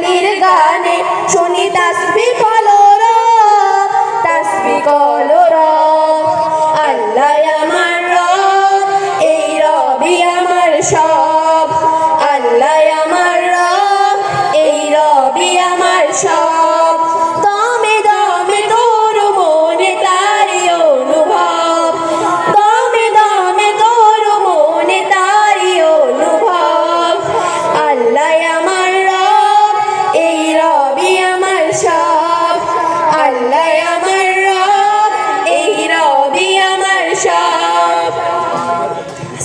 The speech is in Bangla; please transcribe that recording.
আলীর গানে শুনি তাসবি